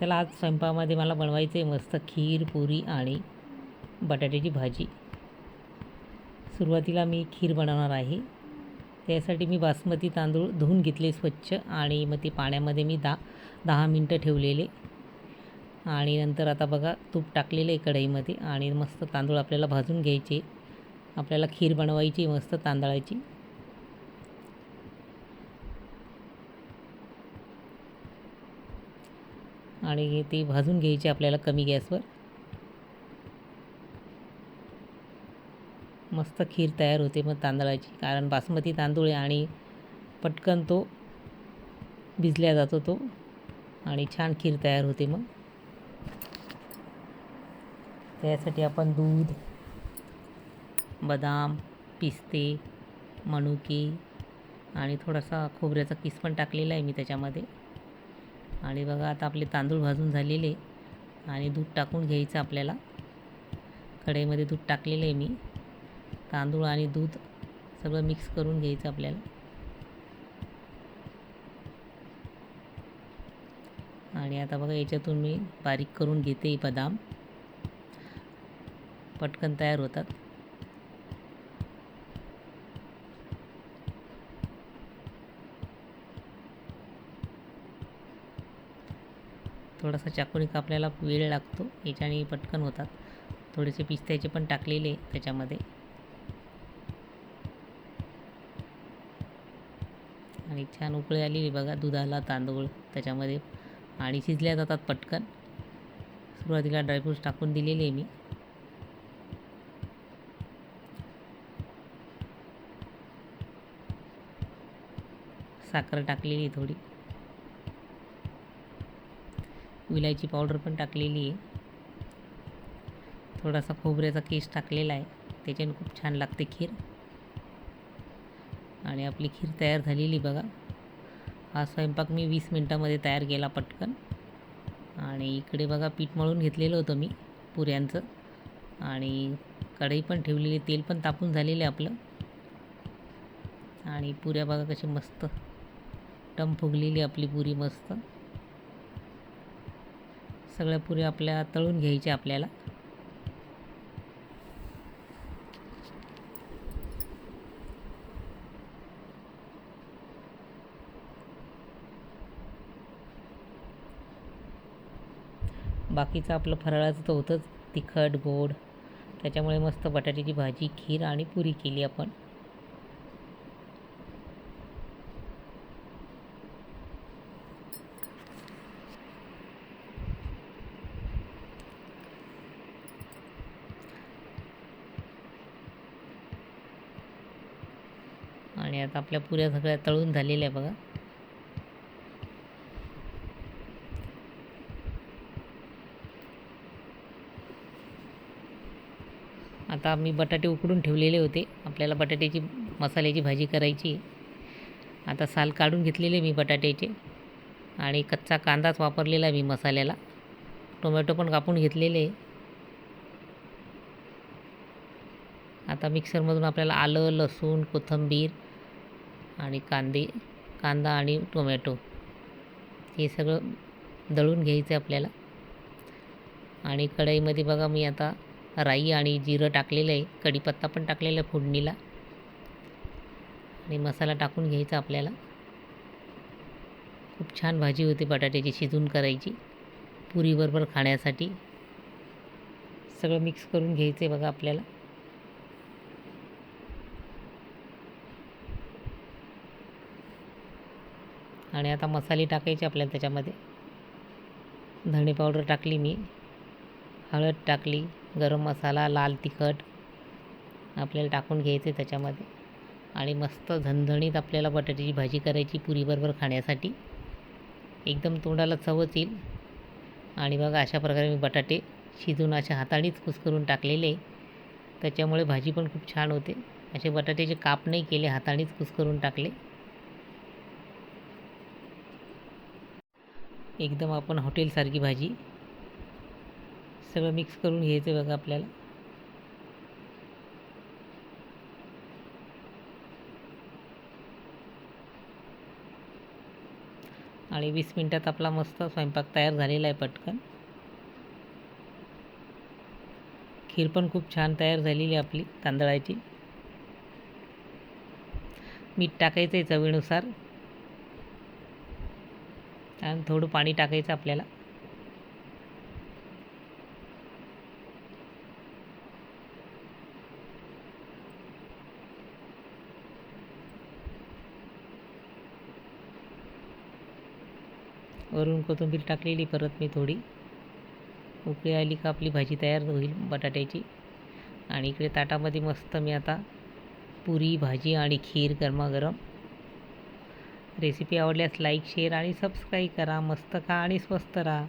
चला आज स्वयंपाकामध्ये मला बनवायचं आहे मस्त खीर पुरी आणि बटाट्याची भाजी. सुरुवातीला मी खीर बनवणार आहे. त्यासाठी मी बासमती तांदूळ धुवून घेतले स्वच्छ आणि मग ते पाण्यामध्ये मी दहा दहा मिनटं ठेवलेले. आणि नंतर आता बघा तूप टाकलेलं आहे कढईमध्ये आणि मस्त तांदूळ आपल्याला भाजून घ्यायचे. आपल्याला खीर बनवायची आहे मस्त तांदळाची. आणि ती भाजून घ्यायची आपल्याला कमी गॅसवर. मस्त खीर तयार होते मग तांदळाची कारण बासमती तांदूळ आहे आणि पटकन तो भिजल्या जातो तो. आणि छान खीर तयार होते मग. त्यासाठी आपण दूध बदाम पिस्ते मनुके आणि थोडासा खोबऱ्याचा किस पण टाकलेला आहे मी त्याच्यामध्ये. आणि बघा आता आपले तांदूळ भाजून झालेले आणि दूध टाकून घ्यायचं आपल्याला. कढईमध्ये दूध टाकलेलं आहे मी. तांदूळ आणि दूध सगळं मिक्स करून घ्यायचं आपल्याला. आणि आता बघा याच्यातून मी बारीक करून घेते बदाम. पटकन तयार होतात. थोडासा चाकूने कापल्याला वेळ लागतो. याच्याने पटकन होतात. थोडेसे पिस्त्याचे पण टाकलेले त्याच्यामध्ये. आणि छान उकळी आलेली बघा दुधाला तांदूळ त्याच्यामध्ये. आणि शिजल्या जातात पटकन. सुरुवातीला ड्रायफ्रूट्स टाकून दिलेले आहे मी. साखर टाकलेली थोडी. विलायची पावडर पण टाकलेली आहे. थोडासा खोबऱ्याचा केस टाकलेला आहे. त्याच्याने खूप छान लागते खीर. आणि आपली खीर तयार झालेली बघा. हा स्वयंपाक मी वीस मिनटामध्ये तयार केला पटकन. आणि इकडे बघा पीठ मळून घेतलेलं होतं मी पुऱ्यांचं. आणि कढई पण ठेवलेली तेल पण तापून झालेलं आहे आपलं. आणि पुऱ्या बघा कशी मस्त टम फुगलेली आपली पुरी मस्त. सगळ्या पुऱ्या आपल्या तळून घ्यायच्या आपल्याला. बाकीचं आपलं फराळाचं तर होतंच. तिखट गोड. त्याच्यामुळे मस्त बटाट्याची भाजी खीर आणि पुरी केली आपण. आणि आता आपल्या पुऱ्या सगळ्या तळून झालेल्या आहे बघा. आता मी बटाटे उकडून ठेवलेले होते. आपल्याला बटाट्याची मसाल्याची भाजी करायची आता साल काढून घेतलेले मी बटाट्याचे. आणि कच्चा कांदाच वापरलेला मी मसाल्याला. टोमॅटो पण कापून घेतलेले आता मिक्सरमधून आपल्याला आलं लसूण कोथिंबीर आणि कांदे कांदा आणि टोमॅटो. हे सगळं दळून घ्यायचं आहे आपल्याला. आणि कढईमध्ये बघा मी आता राई आणि जिरं टाकलेलं आहे. कढीपत्ता पण टाकलेला आहे फोडणीला. आणि मसाला टाकून घ्यायचा आपल्याला. खूप छान भाजी होती बटाट्याची शिजून करायची. पुरीबरोबर खाण्यासाठी. सगळं मिक्स करून घ्यायचं आहे बघा आपल्याला. आणि आता मसाले टाकायचे आपल्याला त्याच्यामध्ये. धणे पावडर टाकली मी. हळद टाकली गरम मसाला लाल तिखट आपल्याला टाकून घ्यायचे त्याच्यामध्ये. आणि मस्त झणझणीत आपल्याला बटाट्याची भाजी करायची पुरीबरोबर खाण्यासाठी. एकदम तोंडाला चवच येईल. आणि बघा अशा प्रकारे मी बटाटे शिजून अशा हातानेच कुस्करून टाकलेले. त्याच्यामुळे भाजी पण खूप छान होते. असे बटाट्याचे काप नाही केले हातानेच कुस्करून टाकले. एकदम आपण हॉटेलसारखी भाजी. सगळं मिक्स करून घ्यायचं बघा आपल्याला. आणि वीस मिनटात आपला मस्त स्वयंपाक तयार झालेला आहे पटकन. खीर पण खूप छान तयार झालेली आहे आपली तांदळाची. मीठ टाकायचं आहे चवीनुसार. आणि थोडं पाणी टाकायचं आपल्याला. वरून कोथिंबीर टाकलेली परत मी थोडी. उकळी आली का आपली भाजी तयार होईल बटाट्याची. आणि इकडे ताटामध्ये मस्त मी आता पुरी भाजी आणि खीर गरमागरम रेसिपी आवडल्यास लाईक शेअर आणि सबस्क्राईब करा. मस्त खा आणि स्वस्त राहा.